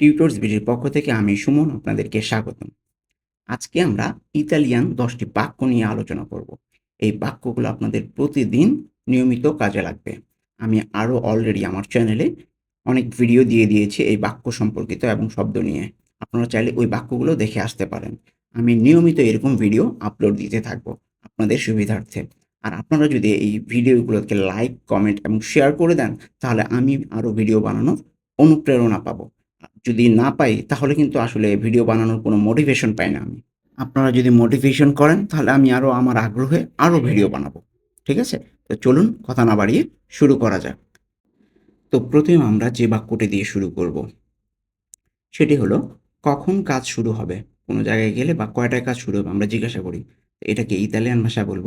Tutors ভিডিওর পক্ষ থেকে আমি সুমন আপনাদেরকে স্বাগতম। আজকে আমরা ইতালিয়ান দশটি বাক্য নিয়ে আলোচনা করব। এই বাক্যগুলো আপনাদের প্রতিদিন নিয়মিত কাজে লাগবে। আমি আরও অলরেডি আমার চ্যানেলে অনেক ভিডিও দিয়ে দিয়েছি এই বাক্য সম্পর্কিত এবং শব্দ নিয়ে। আপনারা চাইলে ওই বাক্যগুলো দেখে আসতে পারেন। আমি নিয়মিত এরকম ভিডিও আপলোড দিতে থাকব আপনাদের সুবিধার্থে। আর আপনারা যদি এই ভিডিওগুলোকে লাইক কমেন্ট এবং শেয়ার করে দেন, তাহলে আমি আরও ভিডিও বানানোর অনুপ্রেরণা পাবো। যদি না পাই, তাহলে কিন্তু আসলে ভিডিও বানানোর কোনো মোটিভেশন পাই না আমি। আপনারা যদি মোটিভেশন করেন, তাহলে আমি আরও আমার আগ্রহে আরও ভিডিও বানাবো। ঠিক আছে? তো চলুন, কথা না বাড়িয়ে শুরু করা যাক। তো প্রথমে আমরা যে বাক্যটি দিয়ে শুরু করব, সেটি হলো, কখন কাজ শুরু হবে? কোনো জায়গায় গেলে বা কয়টায় কাজ শুরু হবে, আমরা জিজ্ঞাসা করি। এটাকে ইতালিয়ান ভাষা বলব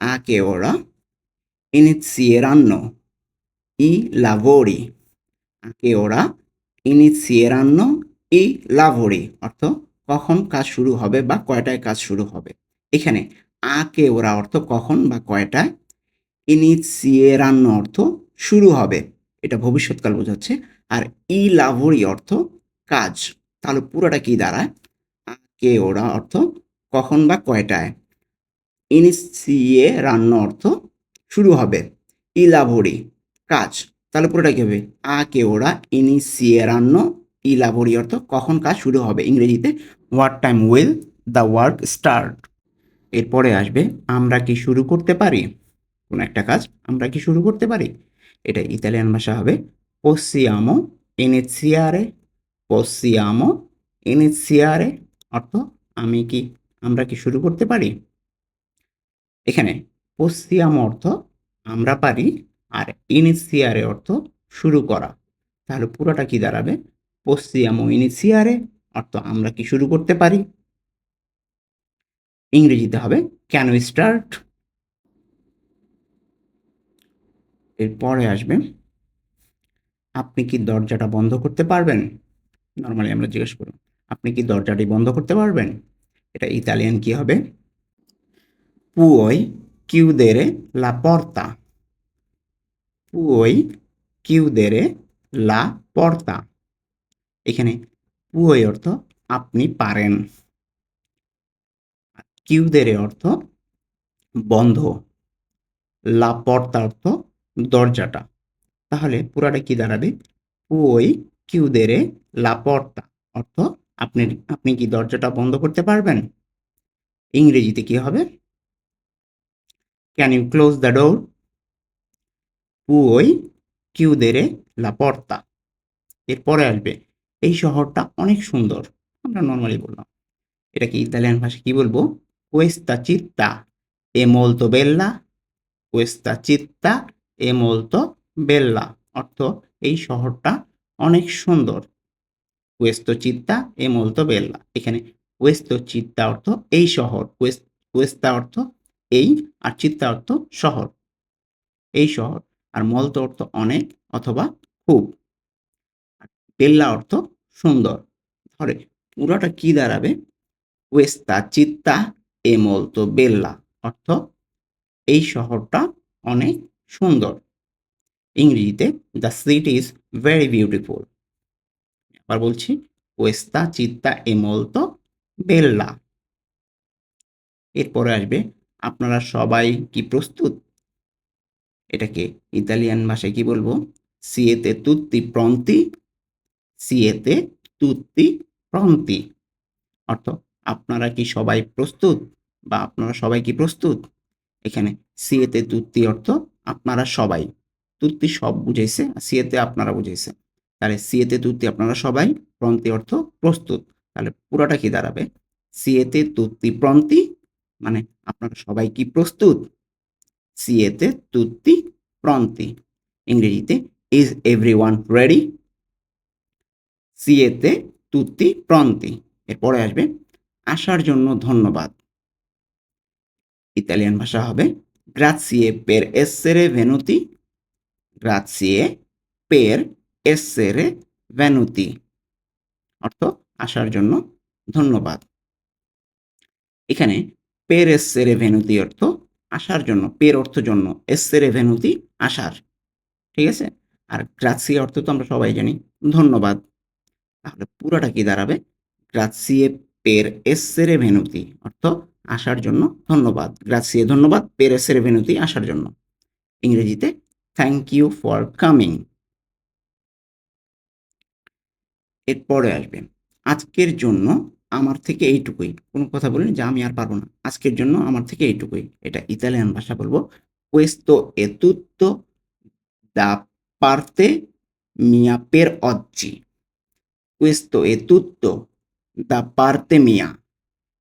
আ কে ওরা i lavori? A che ora inizieranno E lavori অর্থ কখন কাজ শুরু হবে বা কয়টায় কাজ শুরু হবে। এখানে আ কে ওরা অর্থ কখন বা কয়টায় ইনিসিয়েরান্ন অর্থ শুরু হবে, এটা ভবিষ্যৎকাল বোঝাচ্ছে, আর ই লাভরি অর্থ কাজ, তাহলে পুরোটা কি দাঁড়ায়? আ কে ওরা অর্থ কখন বা কয়টায় ইনিসিয়ে রান্ন অর্থ শুরু হবে, ই লাভরি কাজ। তাহলে পুরোটা কি হবে? আ কে ওরা ইনিসিয়েরান্ন ই লাভরি অর্থ কখন কাজ শুরু হবে? ইংরেজিতে what time will the work start? এরপরে আসবে, আমরা কি শুরু করতে পারি? কোনো একটা কাজ আমরা কি শুরু করতে পারি? এটা ইতালিয়ান ভাষা হবে, possiamo iniziare possiamo iniziare, অর্থ আমি কি, আমরা কি শুরু করতে পারি? এখানে possiamo অর্থ আমরা পারি আর ইনিসিয়ারে অর্থ শুরু করা। তাহলে পুরোটা কি দাঁড়াবে? possiamo iniziare অর্থ আমরা কি শুরু করতে পারি? ইংরেজিতে হবে ক্যান স্টার্ট এরপরে আসবে, আপনি কি দরজাটা বন্ধ করতে পারবেন? নর্মালি আমরা জিজ্ঞেস করব, আপনি কি দরজাটি বন্ধ করতে পারবেন? এটা ইতালিয়ান কি হবে? পুই chiudere la porta পুই chiudere লা porta এখানে পুই অর্থ আপনি পারেন। কিউদেরে অর্থ বন্ধ। লা পর্তা অর্থ দরজাটা। তাহলে পুরাটা কি দাঁড়াবে? পুই কিউদেরে লা পর্তা অর্থ আপনি আপনি কি দরজাটা বন্ধ করতে পারবেন? ইংরেজিতে কি হবে? Can you close the door পুই কিউদেরে লা পর্তা। এরপরে আসবে, এই শহরটা অনেক সুন্দর, আমরা নর্মালি বললাম। এটা কি ইতালিয়ান ভাষায় কি বলব? Questa città è molto bella, questa città è molto বেল্লা অর্থ এই শহরটা অনেক সুন্দর। Questo città è molto বেল্লা এখানে questo চিত্তা অর্থ এই শহর questa অর্থ এই আর চিত্তা অর্থ শহর। এই শহর। আর মলতো অর্থ অনেক অথবা খুব। বেল্লা অর্থ সুন্দর। ধরে, পুরোটা কি দাঁড়াবে? questa città è molto বেল্লা অর্থ এই শহরটা অনেক সুন্দর। ইংরেজিতে the city is very beautiful আবার বলছি questa città è molto বেল্লা। এরপরে আসবে, আপনারা সবাই কি প্রস্তুত? এটাকে ইতালিয়ান ভাষায় কি বলব? সিয়েতে তুত্তি প্রন্তি, সিয়েতে তুত্তি প্রন্তি। অর্থ, আপনারা কি সবাই প্রস্তুত? বা আপনারা সবাই কি প্রস্তুত? এখানে সিয়েতে তুত্তি অর্থ, আপনারা সবাই। তুত্তি সব বুঝাইছে সিয়েতে আপনারা বুঝাইছে। তাহলে সিয়েতে তুত্তি আপনারা সবাই, প্রন্তি অর্থ প্রস্তুত। তাহলে পুরোটা কি দাঁড়াবে? সিয়েতে তুত্তি প্রন্তি মানে আপনারা সবাই কি প্রস্তুত? সিয়েতে তুত্তি প্রন্তি ইংরেজিতে ইজ এভরি ওয়ান রেডি সিয়েতে তুত্তি প্রন্তি এরপরে আসবে, আসার জন্য ধন্যবাদ। ইতালিয়ান ভাষা হবে গ্রাসিয়ে পের এসেরে ভেনুতি গ্রাসিয়ে পের এসেরে ভেনুতি অর্থ, আসার জন্য ধন্যবাদ। এখানে পের এসেরে ভেনুতি অর্থ আসার জন্য, পের অর্থ জন্য, এসেরে ভেনুতি আসার ঠিক আছে? আর গ্রাসিয়ে অর্থ তো আমরা সবাই জানি, ধন্যবাদ। তাহলে পুরোটা কি দাঁড়াবে? গ্রাসিয়ে পের এসেরে ভেনুতি, অর্থ আসার জন্য ধন্যবাদ। গ্রাসিয়ে ধন্যবাদ, পের এসেরে ভেনুতি আসার জন্য। ইংরেজিতে থ্যাংক ইউ ফর কামিং এরপরে আসবে, আজকের জন্য আমার থেকে এইটুকুই। কোনো কথা বলিনি যে আমি আর পারব না। আজকের জন্য আমার থেকে এইটুকুই। এটা ইতালিয়ান ভাষা বলব। Questo è tutto da parte mia per oggi questo è mia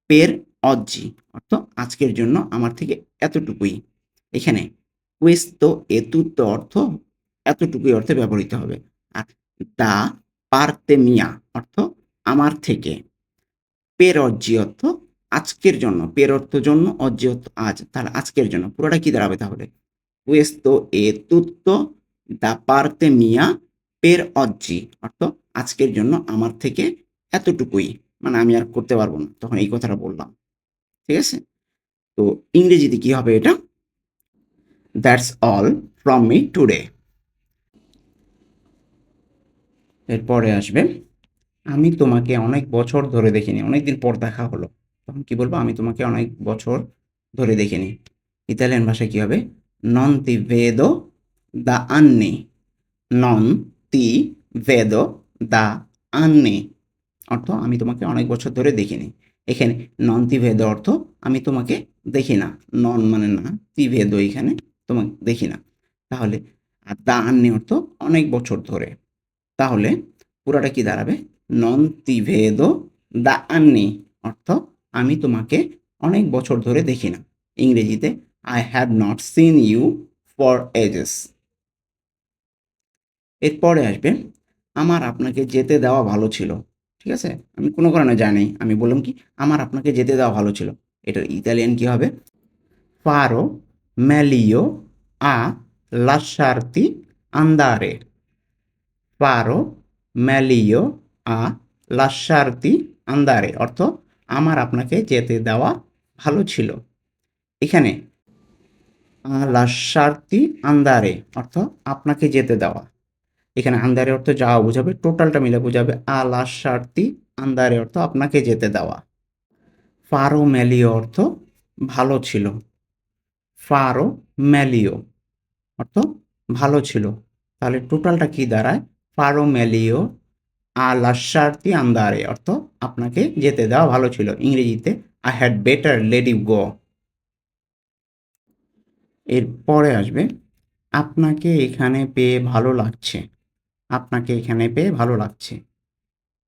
per oggi অর্থ আজকের জন্য আমার থেকে এতটুকুই। এখানে questo tutto অর্থ এতটুকুই অর্থে ব্যবহৃত হবে। আর দা পারতে মিয়া অর্থ আমার থেকে। পের অজ্জি অর্থ আজকের জন্য পের অর্থ জন্য অজ্জি অর্থ আজ, তাহলে আজকের জন্য, পুরোটা কি দাঁড়াবে তাহলে? questo è tutto da parte mia per oggi অর্থ আজকের জন্য আমার থেকে এতটুকুই মানে আমি আর করতে পারব না, তখন এই কথাটা বললাম, ঠিক আছে? তো ইংরেজিতে কি হবে এটা? That's all from me today. এরপরে আসবে আমি তোমাকে অনেক বছর ধরে দেখিনি, অনেকদিন পর দেখা হলো। তখন কি বলব, আমি তোমাকে অনেক বছর ধরে দেখিনি। ইতালিয়ান ভাষায় কি হবে? নন তি ভেদো দা আন্নি নন তি ভেদো দা আন্নি অর্থ, আমি তোমাকে অনেক বছর ধরে দেখিনি। এখানে নন তি ভেদ অর্থ, আমি তোমাকে দেখি না। নন মানে না তি ভেদ এখানে, তোমাকে দেখি না। তাহলে, আর দা আন্নি অর্থ অনেক বছর ধরে। তাহলে, পুরাটা কি দাঁড়াবে? নন তি ভেদ দা আন্নি, অর্থ আমি তোমাকে অনেক বছর ধরে দেখি না। ইংরেজিতে I have not seen you for ages এরপরে আসবে, আমার আপনাকে যেতে দেওয়া ভালো ছিল। ঠিক আছে? আমি কোনো কারণে জানি আমি বললাম কি, আমার আপনাকে যেতে দেওয়া ভালো ছিল। এটার ইতালিয়ান কি হবে? ফারো ম্যালিও আ লাসার্তি আন্দারে ফারো ম্যালিও আ লাসার্তি আন্দারে, অর্থ আমার আপনাকে যেতে দেওয়া ভালো ছিল। এখানে লাসার্তি আন্দারে, অর্থ আপনাকে যেতে দেওয়া। এখানে আন্দারে অর্থ যাওয়া বোঝাবে, টোটালটা মিলে বোঝাবে আলাসার্তি আন্দারে অর্থ আপনাকে যেতে দেওয়া। ফারো ম্যালিও অর্থ ভালো ছিল। ফারো ম্যালিও অর্থ ভালো ছিল। তাহলে টোটালটা কি দাঁড়ায়? ফারো ম্যালিও আলাসার্তি আন্দারে, অর্থ আপনাকে যেতে দেওয়া ভালো ছিল। ইংরেজিতে I had better let you go এরপরে আসবে, আপনাকে এখানে পেয়ে ভালো লাগছে। আপনাকে এখানে পেয়ে ভালো লাগছে।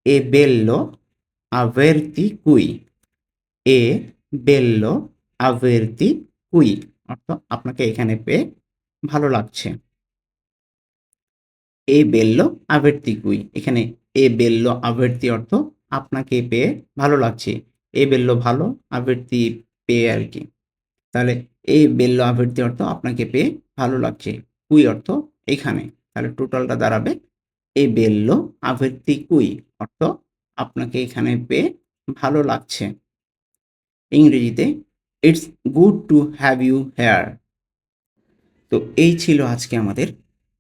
এ বেল্লো আভেরতি কুই। এ বেল্লো আভেরতি কুই। অর্থ আপনাকে এখানে পেয়ে ভালো লাগছে। এ বেল্লো আভেরতি কুই। এখানে এ বেল্লো আভেরতি অর্থ আপনাকে পেয়ে ভালো লাগছে। এ বেল্লো ভালো আভেরতি পেয়ে আর কি। তাহলে এই বেল্লো আভেরতি অর্থ আপনাকে পেয়ে ভালো লাগছে। কুই অর্থ এখানে। তাহলে টোটালটা দাঁড়াবে এ বেল্লো আভেরতি কুই অর্থ আপনাকে এখানে পেয়ে ভালো লাগছে। ইংরেজিতে it's good to have you here তো এই ছিল আজকে আমাদের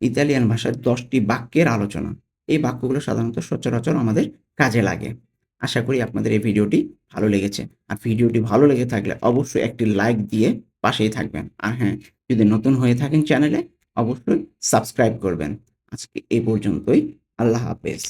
ইতালিয়ান ভাষার দশটি বাক্যের আলোচনা। এই বাক্যগুলো সাধারণত সচরাচর আমাদের কাজে লাগে। আশা করি আপনাদের এই ভিডিওটি ভালো লেগেছে। আর ভিডিওটি ভালো লেগে থাকলে অবশ্যই একটি লাইক দিয়ে পাশেই থাকবেন। আর হ্যাঁ যদি নতুন হয়ে থাকেন চ্যানেলে, অবশ্যই সাবস্ক্রাইব করবেন। আজকে এই পর্যন্তই। আল্লাহ হাফেজ।